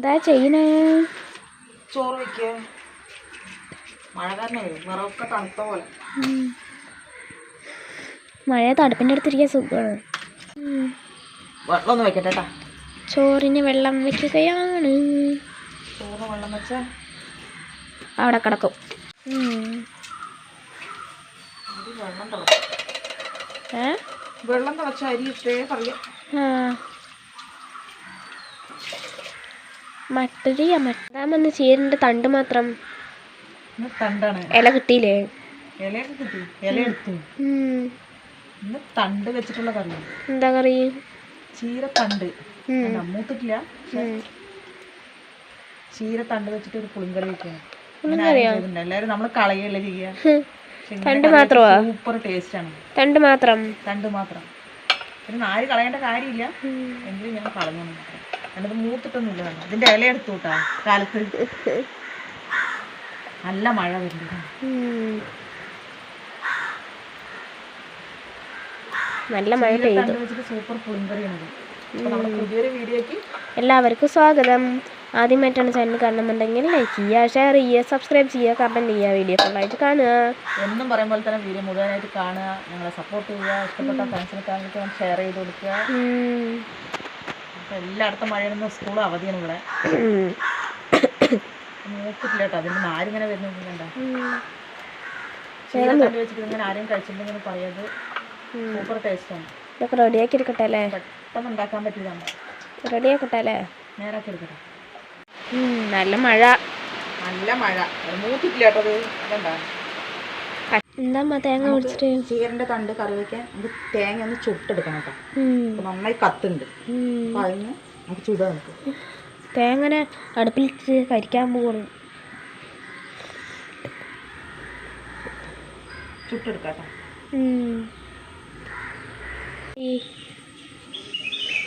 എന്താ ചെയ്യണേ? ചോറ് വയ്ക്കുക മഴ തന്നെ വിറകൊക്കെ തണുത്ത പോലെ. മഴ തണുപ്പിന്റെ അടുത്തിരിക്കാൻ സുഖമാണ്. വെള്ളം വെക്കട്ടെ കേട്ടാ ചോറിന് വെള്ളം വെക്കുകയാണ്. ചോറ് വെള്ളം വെച്ചാൽ അവിടെ കിടക്കും. വെള്ളം തിളച്ച അരി ഇട്ടേ പറയാം ആ മട്ടരിയാ മട്ടാമെന്ന് ചീരന്റെ തണ്ട് മാത്രം. ഇല കിട്ടിയില്ലേ? തണ്ട് വെച്ചിട്ടുള്ള കറി. എന്താ കറി? ചീര തണ്ട്. മൂത്തിട്ടില്ല. ചീര തണ്ട് വെച്ചിട്ട് ഒരു പുളിങ്കറി വെക്കണം പുളിങ്കറിയോ? നമ്മൾ കളയല്ലേ ചെയ്യാ. തണ്ട് മാത്രമാ? സൂപ്പർ ടേസ്റ്റ് ആണ്. തണ്ട് മാത്രം? തണ്ട് മാത്രം. പിന്നെ നാല് കളയേണ്ട കാര്യമില്ല. എങ്കിലും ഞാൻ കളഞ്ഞു മാത്രം എന്നിട്ട് മൂത്തിട്ടൊന്നുമില്ല വേണം ഇതിന്റെ ഇല എടുത്തു കൂട്ടാ കാലത്ത്. നല്ല മഴ വരുന്നുണ്ട് നല്ല മഴ പെയ്തു. സൂപ്പർ എല്ലാവർക്കും സ്വാഗതം. ആദ്യമായിട്ടാണ് ചാനൽ കാണണമെന്നുണ്ടെങ്കിൽ ലൈക്ക് ചെയ്യുക ഷെയർ ചെയ്യുക സബ്സ്ക്രൈബ് ചെയ്യുക കമന്റ് ചെയ്യുക വീഡിയോ ഫുള്ളായിട്ട് കാണുക. എന്നും പറയുമ്പോൾ തന്നെ വീഡിയോ മുഴുവനായിട്ട് കാണുക ഞങ്ങളെ സപ്പോർട്ട് ചെയ്യുക ഇഷ്ടപ്പെട്ട ഫ്രണ്ട്സിനെ കാണിക്കാൻ ഷെയർ ചെയ്ത് കൊടുക്കുക. എല്ലായിടത്തും മഴയൊന്നും സ്കൂൾ അവധിയാണ് ഇവിടെ. നോക്കിട്ടില്ല കേട്ടോ അതിന് നാരിങ്ങനെ തണ്ട് വെച്ചിട്ട് ഇങ്ങനെ ആരെയും കഴിച്ചിട്ടുണ്ടെങ്കിൽ പറയാത് സൂപ്പർ ടേസ്റ്റാണ് ഇതൊക്കെ റെഡിയാക്കി എടുക്കട്ടെ അല്ലേ? പെട്ടെന്ന് ഉണ്ടാക്കാൻ പറ്റിയതാണ്. റെഡിയാക്കട്ടെ അല്ലേ? നേരാക്കി എടുക്കട്ടെ. ഉം, നല്ല മഴ. നല്ല മഴ. മൂത്തിട്ടില്ല കേട്ടോ അത്. ഇതെന്താ എന്താ തേങ്ങ ഒഴിച്ചിട്ട് ചീരന്റെ തണ്ട് കറി വെക്കാൻ നമുക്ക് തേങ്ങ ഒന്ന് ചുട്ടെടുക്കണം കേട്ടോ. നന്നായി കത്തുണ്ട്. അപ്പൊ അതിന് നമുക്ക് ചുടാൻ നമുക്ക്. തേങ്ങനെ അടുപ്പിലിട്ട് കരിക്കാൻ പോകുന്നു ചുട്ടെടുക്കാം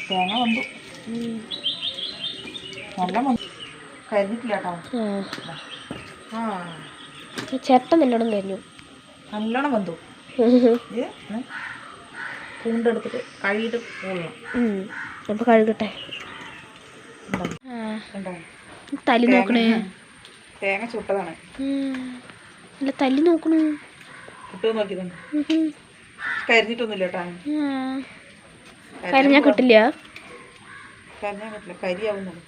തേങ്ങ വന്നു. നല്ല കരിഞ്ഞിട്ടില്ല കേട്ടോ. ആ. ആ. ഈ ചിരട്ട നല്ലോണം വന്നു ഇത് പൂണ്ടെടുത്തിട്ട് കഴുകിയിട്ട് പോകണം അപ്പോൾ കഴുകട്ടെ. തല്ലി നോക്കണേ. തേങ്ങ ചുട്ടതാണ്. അല്ല തല്ലി നോക്കണു. കരിഞ്ഞിട്ടൊന്നുമില്ല കേട്ടോ. കരിഞ്ഞാ കിട്ടില്ല? കരിയാവുന്നു പറ്റില്ല കരിയാവുന്നുള്ളൂ.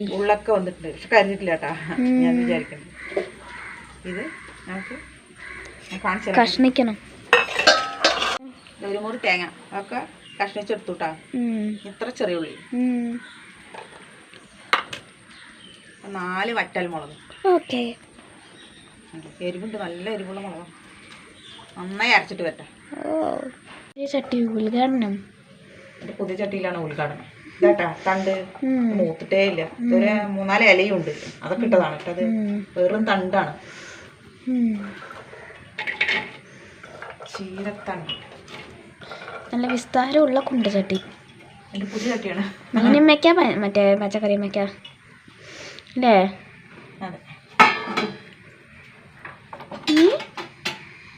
ഉള്ളൊക്കെ വന്നിട്ടുണ്ട്. പക്ഷെ കരിഞ്ഞിട്ടില്ല കേട്ടാ ഞാൻ വിചാരിക്കുന്നു. ഇത് നമുക്ക് കാണിച്ചു കഷ്ണിക്കണം. ഒരു മുറി തേങ്ങ. അതൊക്കെ കഷ്ണിച്ചെടുത്തു കേട്ടാ ഇത്ര ചെറിയ ഉള്ളി. നാല് വറ്റൽ മുളക്. ഓക്കെ. എരിവുണ്ട്. നല്ല എരിവുള്ള മുളക്. നന്നായി അരച്ചിട്ട് വരട്ടെ. ചട്ടി ഉദ്ഘാടനം. പുതിയ ചട്ടിയിലാണ് ഉദ്ഘാടനം. ഇതാട്ടാ തണ്ട്. മൂത്തിട്ടേ ഇല്ല. ഇതൊരു മൂന്നാൽ ഇലയും ഉണ്ട് അതൊക്കെ ഇട്ടതാണ്. ഇട്ടത് വെറും തണ്ടാണ്. ചീരത്തണ്ട്. നല്ല വിസ്താരമുള്ള കുണ്ട ചട്ടി പുതിയ ചട്ടിയാണ് അങ്ങനെ വെക്കാം മറ്റേ പച്ചക്കറി വെക്കാ അല്ലേ.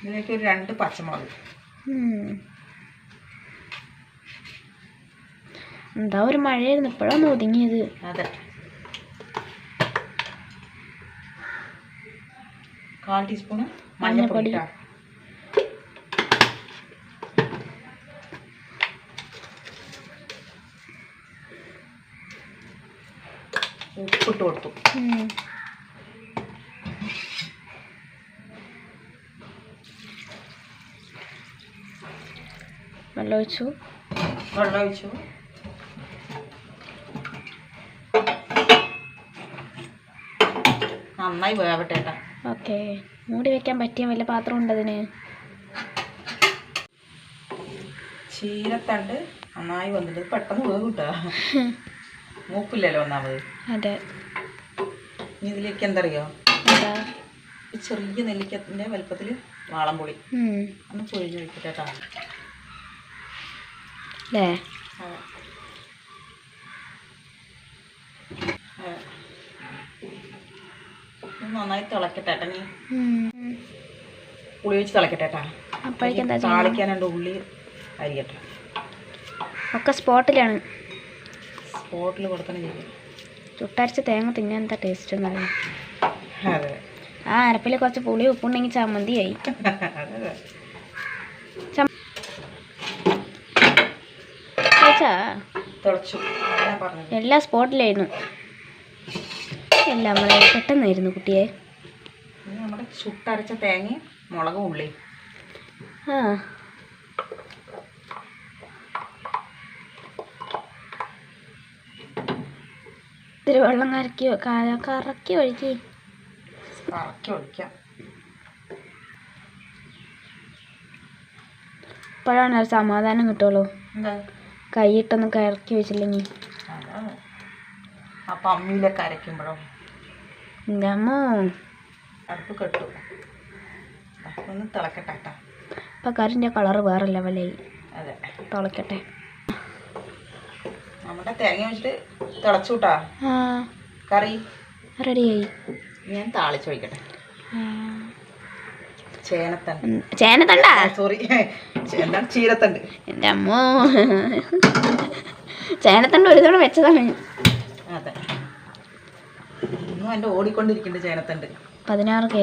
ഇതിലേക്ക് ഒരു രണ്ട് പച്ചമുളക്. എന്താ ഒരു മഴയായിരുന്നു ഇപ്പോഴാണ് ഒതുങ്ങിയത് അതെ കാൽ ടീസ്പൂണ് മഞ്ഞൾപ്പൊടി. ഇട്ടാ. ഉപ്പിട്ട് കൊടുത്തു. വെള്ളം ഒഴിച്ചു വെള്ളം ഒഴിച്ചു നന്നായി വേവട്ടെ കേട്ടാ. ഓക്കെ. മൂടി വെക്കാൻ പറ്റിയ വല്ല പാത്രം ഉണ്ട് അതിന്? ചീരത്തണ്ട് നന്നായി വന്നിട്ട് പെട്ടെന്ന് വേവ് കിട്ടുക മൂപ്പില്ലല്ലോ ഒന്നാമത് അതെ. ഇനി ഇതിലേക്ക് എന്തറിയോ? എന്താ? ഈ ചെറിയ നെല്ലിക്കത്തിന്റെ വലുപ്പത്തിൽ വാളംപൊളി പൊളി ഒന്ന് പൊഴിഞ്ഞ് വെക്കട്ടെ കേട്ടോ. അല്ലേ. അതെ. നന്നായി തിളക്കട്ടെ ഏട്ടാ നീ. ഉം. പുളി വെച്ച് തിളക്കട്ടെ താളിക്കാൻ ഉള്ളി അരിയട്ടെ. ഒക്കെ സ്പോട്ടിലാണ്. സ്പോട്ടിൽ കൊടുക്കണം ചെയ്യും ചുട്ടരച്ച തേങ്ങ തിന്നാൻ എന്താ ടേസ്റ്റ് എന്നറിയാം അതെ. ആ അരപ്പിൽ കുറച്ച് പുളി ഉപ്പുണ്ടെങ്കിൽ ചമ്മന്തിയായി എല്ലാ സ്പോട്ടിലായിരുന്നു. എല്ലാം വളരെ പെട്ടെന്നായിരുന്നു കുട്ടിയെ. നമ്മുടെ ചുട്ടരച്ച തേങ്ങയും മുളകും ഉള്ളി. ആ. ഇത്തിരി വെള്ളം കറക്കി കറക്കി ഒഴിക്കി. കറക്കി ഒഴിക്കാം. ഇപ്പോഴാണ് ഒരു സമാധാനം കിട്ടുള്ളൂ. കൈയിട്ടൊന്നും കറക്കി വെച്ചില്ലെങ്കിൽ അപ്പം അമ്മിയിലൊക്കെ അരയ്ക്കുമ്പോഴോ? അമ്മോ. അടുപ്പ് കെട്ടു. ഒന്ന് തിളക്കട്ടെ കേട്ടോ. ഇപ്പം കറിന്റെ കളറ് വേറെ ലെവലായി അതെ. തിളക്കട്ടെ. നമ്മുടെ തേങ്ങ വെച്ചിട്ട് തിളച്ചു കൂട്ടാ. കറി? റെഡിയായി ഞാൻ താളിച്ച് ഒഴിക്കട്ടെ. ചേനത്തണ്ട്. ചേന സോറി എന്താണ് ചീരത്തണ്ട്? എന്റെ അമ്മോ. ചേനത്തണ്ട് ഒരു തവണ വെച്ചതാണ്. അതെ. ഇന്നും എന്റെ ഓടിക്കൊണ്ടിരിക്കുന്നുണ്ട് ചേനത്തണ്ട്. പതിനാറ് കെ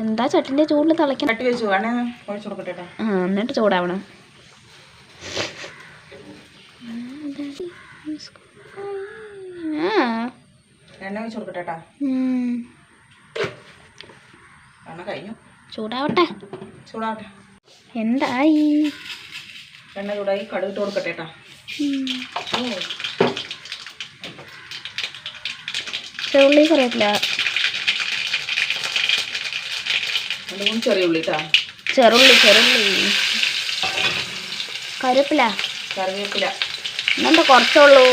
എന്താ ചട്ടിന്റെ ചൂടിൽ തിളയ്ക്കണം ചട്ടി വെച്ചു വേണേ ഒഴിച്ചു കൊടുക്കട്ടെ ആ എന്നിട്ട് ചൂടാവണം. ആ. എണ്ണ ഒഴിച്ചു കൊടുക്കട്ടെ കേട്ടോ ഉം. എണ്ണ കഴിഞ്ഞു. ചൂടാവട്ടെ. ചൂടാവട്ടെ. എന്തായി? എണ്ണ ചൂടായി കടുകിട്ട് കൊടുക്കട്ടെ കേട്ടോ ഉം. ചെറുള്ളി കറിവേപ്പില ഉള്ളി കേട്ടോ ചെറുള്ളി ചെറുള്ളി. കറിവേപ്പില. കറിവേപ്പില. ഇന്നെന്താ കുറച്ചുള്ളൂ?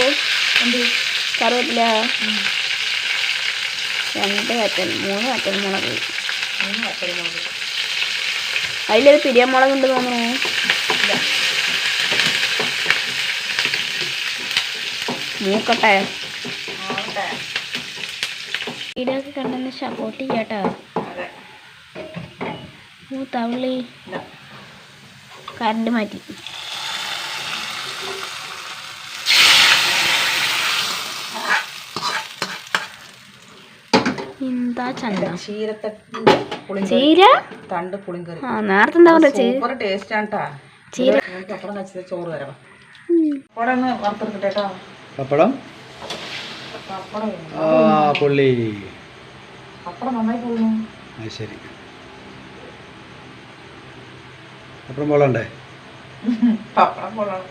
എന്ത്? കറിവേപ്പില. രണ്ട് വറ്റൽ മൂന്ന് വറ്റൽ മുളക്. മൂന്ന് വറ്റൽ മുളക്. അതിലൊരു ഉണ്ട് തോന്നുന്നു. മൂക്കട്ടെ. ഇടയൊക്കെ കണ്ടെന്ന് സപ്പോർട്ട് ചെയ്യാട്ടോ. ഇല്ല കറണ്ട് മാറ്റി. എന്താ പുളിങ്കറി. ചീര? തണ്ട് പുളിങ്കറി. ആ നേരത്തെ എന്താ സൂപ്പർ ടേസ്റ്റ് ആണ് ചീര. ചോറ് തരാം. ഒന്ന് വറുത്തെടുക്കട്ടെ കേട്ടോ പപ്പടം പപ്പടം ആ പുള്ളി. അത് ശരി. പപ്പടം പോളണ്ടേ പപ്പടം പോളണം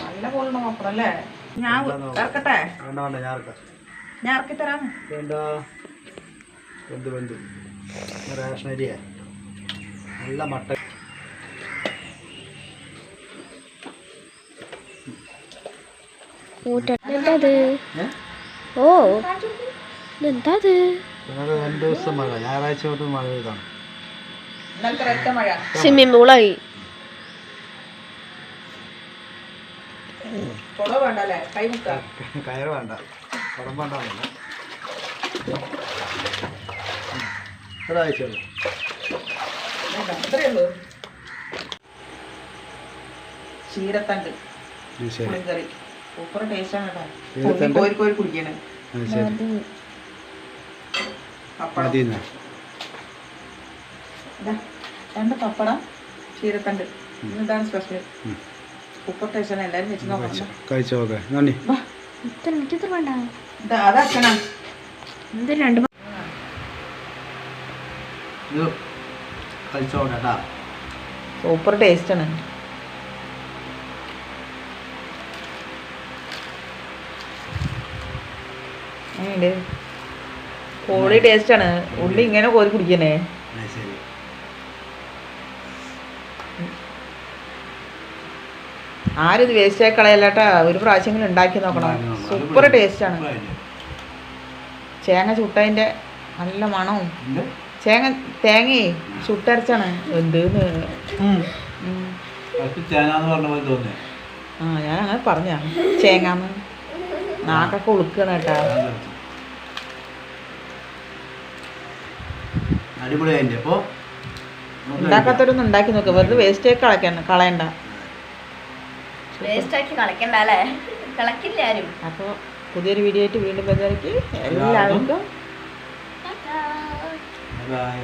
നല്ല കൊള്ളണ പപ്പടം അല്ലേ? ഞാൻ ഇറക്കട്ടെ ഞാൻ ഇറക്കാം തരാം വേണ്ട. റേഷൻ അരിയാ. നല്ല മട്ട എന്താ ഏ? ഓ ഇതെന്താ അത് രണ്ട് ദിവസം മഴ. ഞായറാഴ്ച തൊട്ട് മഴ പെയ്താണ്. സ്വിമ്മിംഗ് പൂളായി കയറ് വേണ്ട. കുടം വേണ്ട ഒരാഴ്ച ചീരത്തണ്ട്. അത് പുളിങ്കറി. സൂപ്പർ ടേസ്റ്റ് ആണ് കേട്ടോ ചീരത്തണ്ട്? കോരി കോരി കുടിക്കണേ. രണ്ട് പപ്പടം ചീരത്തണ്ട്. ഇതാണ് സ്പെഷ്യൽ. സൂപ്പർ ടേസ്റ്റ് ആണ്. എല്ലാവരും വെച്ച് കഴിച്ചോ നോക്കണം കഴിച്ചോ നന്ദി ഇതാ രണ്ട് സൂപ്പർ ടേസ്റ്റ് ആണ് കോളി ആണ്. ഉള്ളി ഇങ്ങനെ കോരി കുടിക്കണേ. ആരും ഇത് വേസ്റ്റ് ആയി കളയല്ലാട്ടാ. ഒരു പ്രാവശ്യമെങ്കിലും ഉണ്ടാക്കി നോക്കണം. സൂപ്പർ ടേസ്റ്റ് ആണ്. തേങ്ങ ചുട്ടതിന്റെ നല്ല മണവും. തേങ്ങ തേങ്ങയെ ചുട്ടരച്ചാണ്. എന്തെന്ന്? ആ ഞാൻ അങ്ങനെ പറഞ്ഞ ചേങ്ങാന്ന് നാക്കൊക്കെ ഉളുക്കണം കേട്ടാ. അപ്പോൾ ഉണ്ടാക്കി നോക്കുക വെറുതെ വേസ്റ്റ് കളയണ്ട. അല്ലേ? കളക്കില്ല ആരും. അപ്പോൾ പുതിയൊരു വീഡിയോ ആയിട്ട് വീണ്ടും വരുന്നവർക്ക് എല്ലാവർക്കും ബൈ